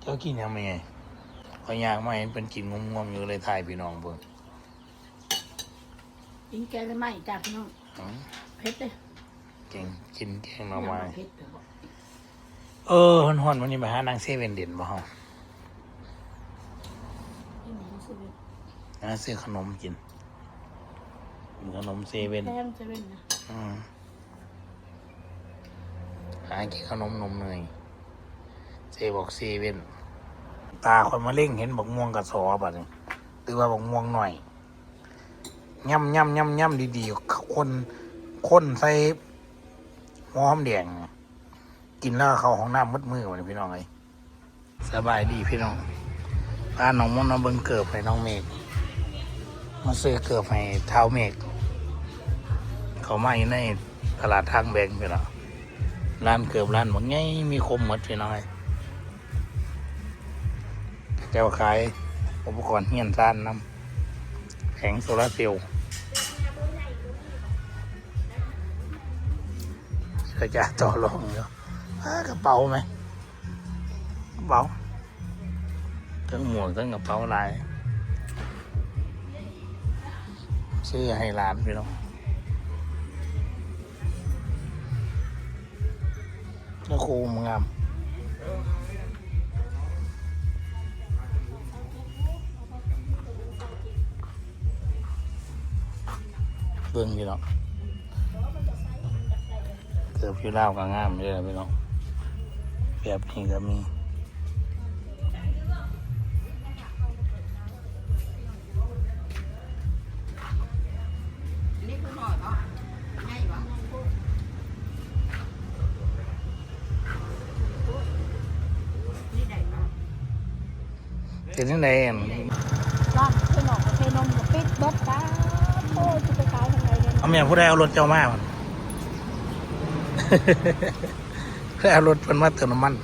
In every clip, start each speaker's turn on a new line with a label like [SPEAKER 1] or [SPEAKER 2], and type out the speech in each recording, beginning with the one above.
[SPEAKER 1] เจ้ากินยังไงเขาอยากมาเห็นเป็นกินงมๆอยู่เลยถ่ายพี่น้องเบิ่ง
[SPEAKER 2] กินแกงได้ไหมจ้าพี่น้อง
[SPEAKER 1] อืม
[SPEAKER 2] เผ็ดเลย
[SPEAKER 1] เก่งกินแกงหน่อไม้
[SPEAKER 2] เผ็ดเดี๋ยวบอก
[SPEAKER 1] เออฮอนๆวันนี้ไปหานางเซเว่นเด่นบ่เฮา
[SPEAKER 2] ที่หมูสิเว่น
[SPEAKER 1] หาซื้อขนมกินกินขนมเซเว่น
[SPEAKER 2] แพงเซเว่นนะ
[SPEAKER 1] อืมหากินขนมนมเนย เซบอกเซเว่นตาคนมาเล่งเห็นบอกม่วงกับสอบัดนี้หรือว่าบอกม่วงหน่อยย่ำย่ำย่ำย่ำดีๆคนคนใส่หอมแดง กินแล้วเขาห้องน้ำมืดมือวันนี้พี่น้องเลยสบายดีพี่น้องพาน้องมนต์มาเบิ่งเกิบให้น้องเมฆมาซื้อเกิบให้เท้าเมฆเขามาอยู่ในตลาดทางแบงพี่น้องร้านเกิบร้านบางไงมีคมหมดพี่น้องเลย เจ้าขายอุปกรณ์เฮียนซ่านน้ำแผงโซลาเซลล์เราจะต่อรองอยู่อ่ากระเป๋าไหมกระเป๋าทั้งหมวกทั้งกระเป๋าลายซื้อให้ร้านพี่น้องแล้วครูมงาม เบิ่งพี่น้องเกือบพี่เล่าก็งามเลยนะพี่น้องแบบนี้ก็มี
[SPEAKER 2] อันนี้คือหน่อเนาะนี่ได้เนาะ
[SPEAKER 1] เป็นยังไงอั่น
[SPEAKER 2] ร้านเพื่อนออกเทนมกับปิดบิดตาโอ้จะไปขายทางไหน
[SPEAKER 1] พ่อาเมียผู้ใดเอารถเจ้ามามันผู้ใดเอารถเพิ่นมาเติมน้ำมัน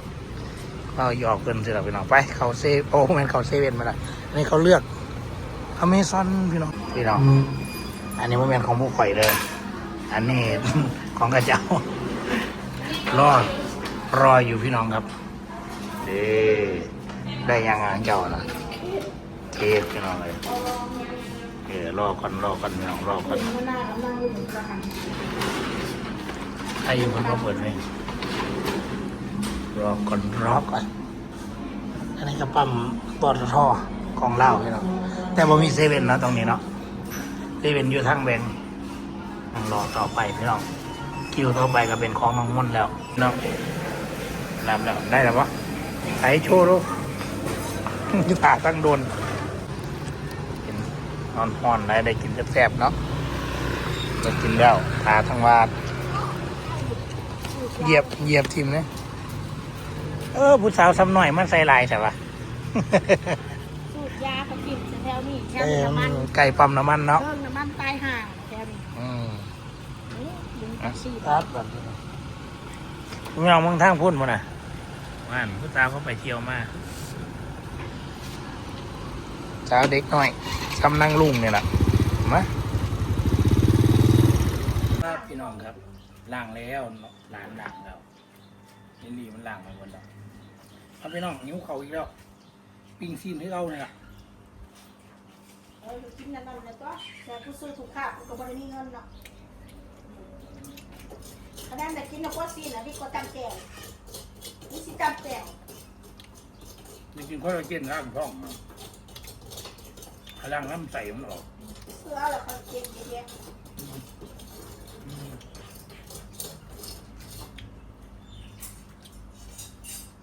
[SPEAKER 1] เอาหยอกเพิ่นสิล่ะพี่น้องไป เขาเซโอ้แม่นเขาเซเว่นมาละอันนี้เขาเลือกอเมซอนพี่น้องพี่น้องอันนี้มันเป็นของผู้ข่อยเลย อันนี้ของกระเจ้ารอรออยู่พี่น้องครับเด้ได้ยังอะเจ้านะเทปพี่น้องเลย รอก่อนรอก่อนพี่น้องรอก่อน
[SPEAKER 2] มันน่ากำลังรุ่นกระหัน
[SPEAKER 1] ใครอยู่คนก็เปิดเพลงรอก่อนรอก่อนอันนี้ก็ปั๊มปตทของเล่าพี่น้องแต่บ่ามีเซเว่นนะตรงนี้เนาะเซเว่นอยู่ทางแบงค์รอต่อไปพี่น้องคิวต่อไปก็เป็นของน้องม่นแล้วเนาะรับแล้วได้แล้วปะใส่โชว์ดูยุตาตั้งโดน นนอนห่อนได้ได้กินแซ่บๆเนาะได้กินแล้วทาทั้งวาดเหยียบเหยียบทิมเนี่ยเออผู้สาวซ้ำหน่อยมันใส่ลายแต่ว่า
[SPEAKER 2] สูตรยาเขากินแถวนี้แถว
[SPEAKER 1] เอ
[SPEAKER 2] นี้
[SPEAKER 1] อ
[SPEAKER 2] น้ำมัน
[SPEAKER 1] ไก่ปั๊มน้ำมันเนาะ
[SPEAKER 2] เรื่องน้ำมันตายห่างแถวนี้
[SPEAKER 1] อืม
[SPEAKER 2] นี่ดึง
[SPEAKER 1] อะ
[SPEAKER 2] สี่
[SPEAKER 1] ครับแบบนี้คุณเอามึงทางพุ่นมาน่ะว่านผู้สาวเขาไปเที่ยวมาสาวเด็กหน่อย กำนังลุงเนี่ยแหละมาครับพี่น้องครับล่างแล้วหลานล่างแล้วเยนลี่มันล่างไปหมดแล้วครับพี่น้องนิ้วเขาอีกแล้วปิ้งซีนให้เราเนี่ยล่ะ
[SPEAKER 2] เออกินนั่นนั่นแล้วก็แต่ผู้ซื้อถูกค่ากูก็ไม่ได้มีเงินเนาะคะแนนแต่กินนะก็ซีนะพี่ก็จำแจงนี่สิจำแจง
[SPEAKER 1] จริงๆเขาเราเจนร่างท้องพ ลังน้ำใสมันออก
[SPEAKER 2] เสื้อแล้วก็เก็บเยอะ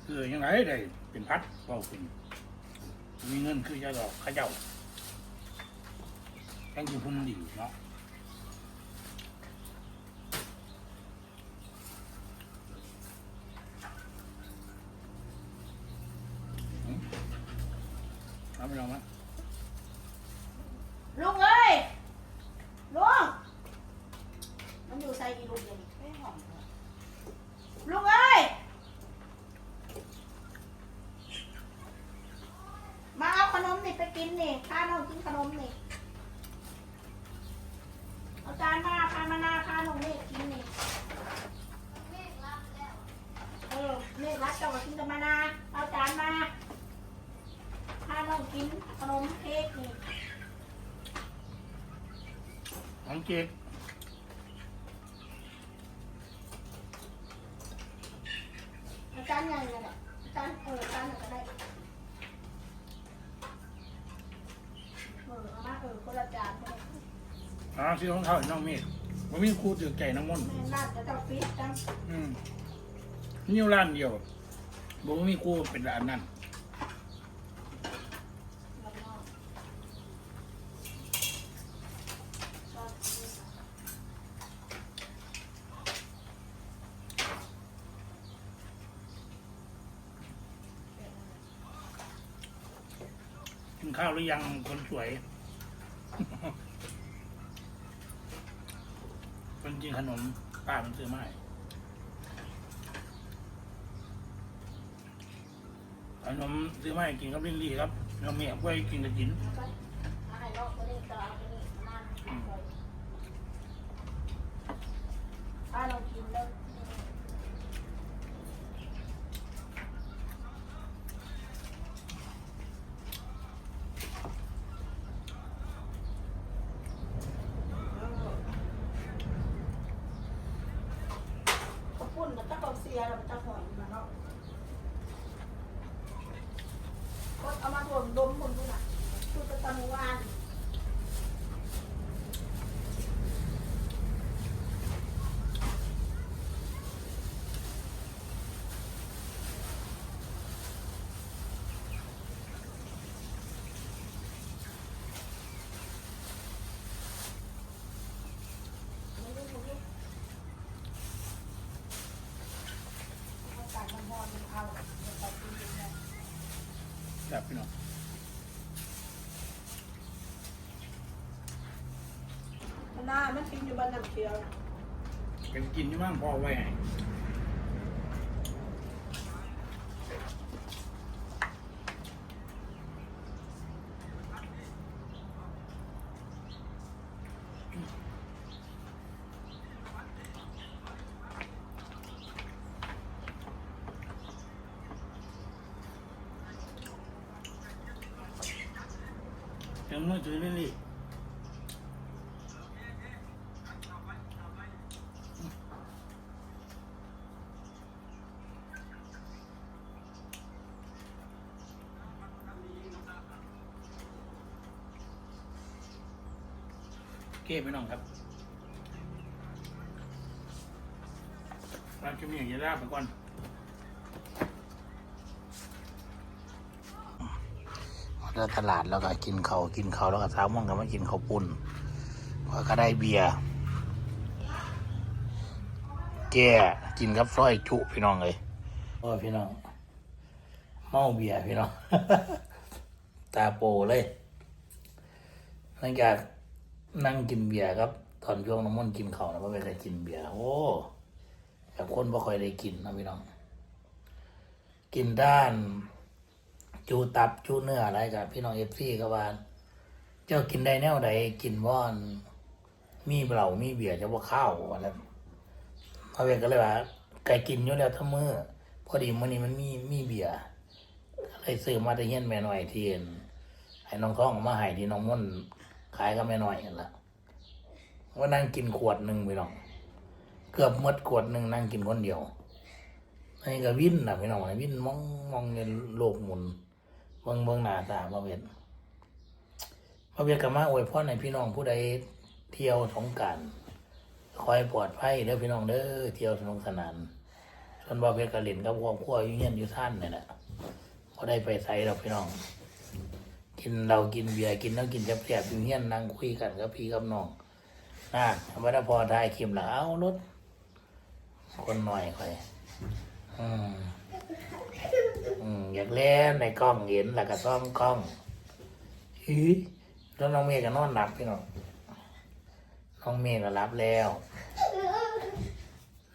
[SPEAKER 1] คือยังไงได้เป็นพัดเบาขึ้นมีเงินคือจะหลอกข้าเจ้าแข่งอยู่พุ่นดีเนาะเอาไปลองมั้ย
[SPEAKER 2] ลุงเอ้ยลุงมันอยู่ใส่อีลุงเดี๋ยวนี้ไม่หอมเลยลุงเอ้ยมาเอาขนมนี่ไปกินนี่ข้าน้องกินขนมนี่เอาจานมาพามานาพาน้องเมฆกินนี่เออเมฆรักเจ้าก็กินกับมานาเอาจานมากินขนมเค้กนี่
[SPEAKER 1] องเจ๊ก
[SPEAKER 2] อาจารย์ใหญ่นั่นแหละอาจารย์เอออาจารย์ไหนก็ได้เออเอามาเออคนละจานคนละ
[SPEAKER 1] อ๋อซื้อของเขาให้น้องเมฆมันมีครูถือใจน้ำมนต์
[SPEAKER 2] แม่น่าจะต้องฟิตจัง
[SPEAKER 1] อืมนี่ร้านเดียวบอกว่ามีครูเป็นร้านนั้น
[SPEAKER 2] แล้วก็ชอบกินค่ะ
[SPEAKER 1] กิน ข้าวหรือยังคนสวยคนกินขนมป้ามันซื้อไม่ขนมซื้อไม่กินกับลินลี่ครับเราเมียไว้กินกับกิน
[SPEAKER 2] แล้วก็เอาให้ลอกตัวนี้ก็เอาตัวนี้มานั่งเลยป้าลองกินแล้วข้าวปุ้นมันตะกอกเสียแล้วมันตะหอยมันเนาะ ก็เอามาถ่วงดมคนดูน่ะคือจะตะมวานไม่รู้ไม่รู้อากาศมันร้อนมันเอาเดี๋ยวไปกินกันเลย
[SPEAKER 1] แบบพี่น้อง
[SPEAKER 2] มันน่ามันกินอยู่ บ้านน้ำเขียว
[SPEAKER 1] เป็นกินที่มั่งพอไว้ให้เดี๋ยวมือถือลิ เก้ไปน้องครับร้านจะมีอย่างจะลาบไปก่อนเดินตลาดแล้วก็กินเขาวกินเขาวแล้วก็สามโมงก็มากินข้าวปุ้นพอก็ได้เบียร์แก่กินกับซอยจุพี่น้องเลยโอ้ยพี่น้อง เมาเบียร์พี่น้อง ตาโปเลยหลังจาก นั่งกินเบียร์ครับ ตอนช่วงน้ำมันกินเขาวนะว่าเป็นอะไรกินเบียร์โอ้แบบคนบ่ค่อยได้กินนะพี่น้อง กินด้าน จูตับจูเนื้ออะไรกับพี่น้องเอฟซีก็ว่าเจ้ากินได้แนวใดกินว่อน มีเหล้ามีเบียร์จะว่าข้าวว่าแล้วพระเวทก็เลยว่าไก่กินอยู่แล้วทั้งมือพอดีมื้อนี้มันมีมีเบียร์เลยซื้อมาต่เฮียนแม่หน้อยเทียนให้น้องท้องเอามาให้ที่น้องม่อน ขายก็แม่น้อยกันละว่านั่งกินขวดหนึ่งไปน้องเกือบมดขวดหนึ่งนั่งกินคนเดียวอันนี้ก็วิ่นนะพี่น้องวิ่นมองมองในโลกหมุนเบิ่งเบิ่งหน้าตาพระเวทพระเวทก็มาอวยพรให้พี่น้องผู้ใดเที่ยวสงการคอยปลอดภัยเด้อพี่น้องเด้อเที่ยวสนุกสนานส่วนบ่าวเพชรก็เล่นกับครอบครัวยู่เฮียนอยู่ท่านนี่แหละพอได้ไปใส่เราพี่น้อง กินเรากินเบียร์กินแล้วกินแซ่บๆอยู่เฮียนนั่งคุยกันกับพี่กับน้องนะไม่ได้พอทายคลิปแล้วเอารถคนหน่อยค่อยอืมอืมอยากเล่นในกล้องเห็นแล้วก็ซ่อมกล้องฮีแล้วน้องเมย์ก็นอนหลับพี่น้องน้องเมย์ก็รับแล้ว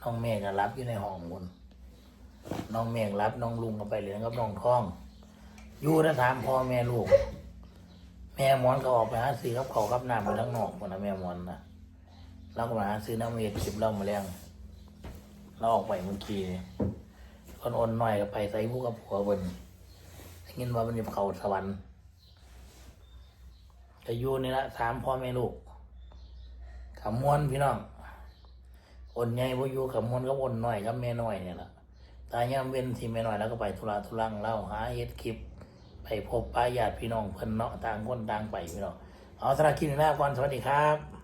[SPEAKER 1] น้องเมย์ก็รับอยู่ในห้องมุนน้องเมย์รับน้องลุงก็ไปเลยนะครับน้องท้อง อยู่ถ้าถามพ่อแม่ลูก แม่มอนก็ออกไปหาซื้อกับเขากับน้ำไปทั้งนอกคนนะแม่มอนนะเราก็มาหาซื้อน้ำเวียดคลิปเรามาแล้วเราออกไปเมื่อกี้นี่คนอ่อนหน่อยก็ไปใส่ผู้กับผัวบนได้ยินว่ามันจะเขาสวรรค์ก็อยู่นี่ละสามพ่อแม่ลูกขมวนพี่น้องอนใหญ่บ่อยู่ขมวนก็อนหน้อยกับแม่หน้อยเนี่ยละตายามเว้นที่แม่หน้อยแล้วก็ไปธุระธุรังเล่าหาเฮ็ดคลิป พบป้าญาติพี่น้องเพิ่นเนาะต่างคนต่างไปพี่น้องเอาสำหรับคลิปนี้ลาก่อนสวัสดีครับ